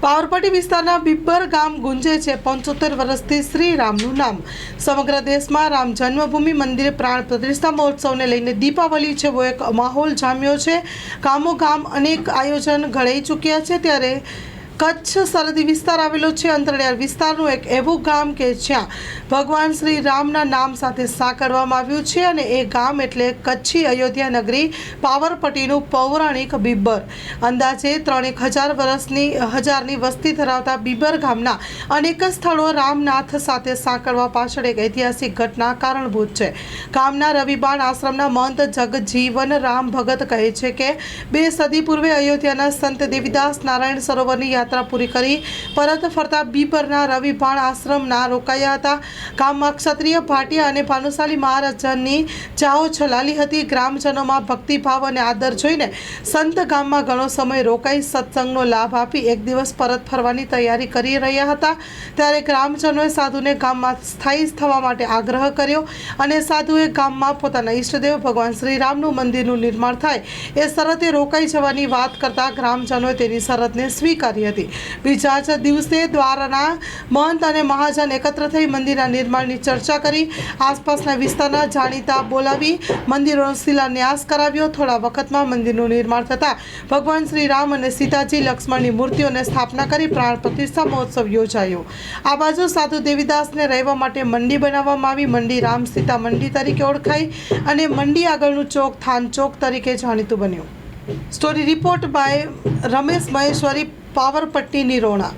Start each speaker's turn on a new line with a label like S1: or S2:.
S1: પાવરપટ્ટી વિસ્તારના બિબ્બર ગામ ગુંજે છે. પંચોતેર વર્ષથી શ્રી રામનું નામ. સમગ્ર દેશમાં રામ જન્મભૂમિ મંદિરે પ્રાણ પ્રતિષ્ઠા મહોત્સવને લઈને દીપાવલી જેવો એક માહોલ જામ્યો છે. ગામો ગામ અનેક આયોજન ઘડાઈ ચૂક્યા છે. ત્યારે કચ્છ સરહદી વિસ્તાર આવેલો છે. અંતરિયાળ વિસ્તારનું એક એવું ગામ કે જ્યાં ભગવાન શ્રી રામના નામ સાથે સાંકળવામાં આવ્યું છે અને એ ગામ એટલે કચ્છી અયોધ્યા નગરી પાવરપટ્ટીનું પૌરાણિક બિબ્બર. અંદાજે ત્રણેક હજાર વર્ષની, હજારની વસ્તી ધરાવતા બિબ્બર ગામના અનેક સ્થળો રામનાથ સાથે સાંકળવા પાછળ એક ઐતિહાસિક ઘટના કારણભૂત છે. ગામના રવિબાણ આશ્રમના મહંત જગજીવન રામ ભગત કહે છે કે, બે સદી પૂર્વે અયોધ્યાના સંત દેવીદાસ નારાયણ સરોવરની યાત્રા પૂરી કરી. પરત ફરતા બીપરના રવિભાણ આશ્રમના રોકાયા હતા. ગામમાં ક્ષત્રિય ભાટિયા અને ભાનુશાલી મહારાજની ચાઓ છલાલી હતી. ગ્રામજનોમાં ભક્તિભાવ અને આદર જોઈને સંત ગામમાં ઘણો સમય રોકાઈ સત્સંગનો લાભ આપી એક દિવસ પરત ફરવાની તૈયારી કરી રહ્યા હતા. ત્યારે ગ્રામજનોએ સાધુને ગામમાં સ્થાયી થવા માટે આગ્રહ કર્યો અને સાધુએ ગામમાં પોતાના ઈષ્ટદેવ ભગવાન શ્રીરામનું મંદિરનું નિર્માણ થાય એ શરતે રોકાઈ જવાની વાત કરતા ગ્રામજનોએ તેની શરતને સ્વીકારી હતી. બીજા જ દિવસે દ્વારાના મહંત અને મહાજન એકત્ર થઈ મંદિરના નિર્માણની ચર્ચા કરી, આસપાસના વિસ્તારના જાણીતા બોલાવી મંદિરોનો શિલાન્યાસ કરાવ્યો. થોડા વખતમાં મંદિરનું નિર્માણ થતાં ભગવાન શ્રી રામ અને સીતાજી લક્ષ્મણની મૂર્તિઓને સ્થાપના કરી પ્રાણ પ્રતિષ્ઠા મહોત્સવ યોજાયો. આ બાજુ સાધુ દેવીદાસને રહેવા માટે મંડી બનાવવામાં આવી. મંડી રામ સીતા મંડી તરીકે ઓળખાઈ અને મંડી આગળનું ચોક થાન ચોક તરીકે જાણીતું બન્યું. Story report by Ramesh Maheshwari Pavarpatti Nirona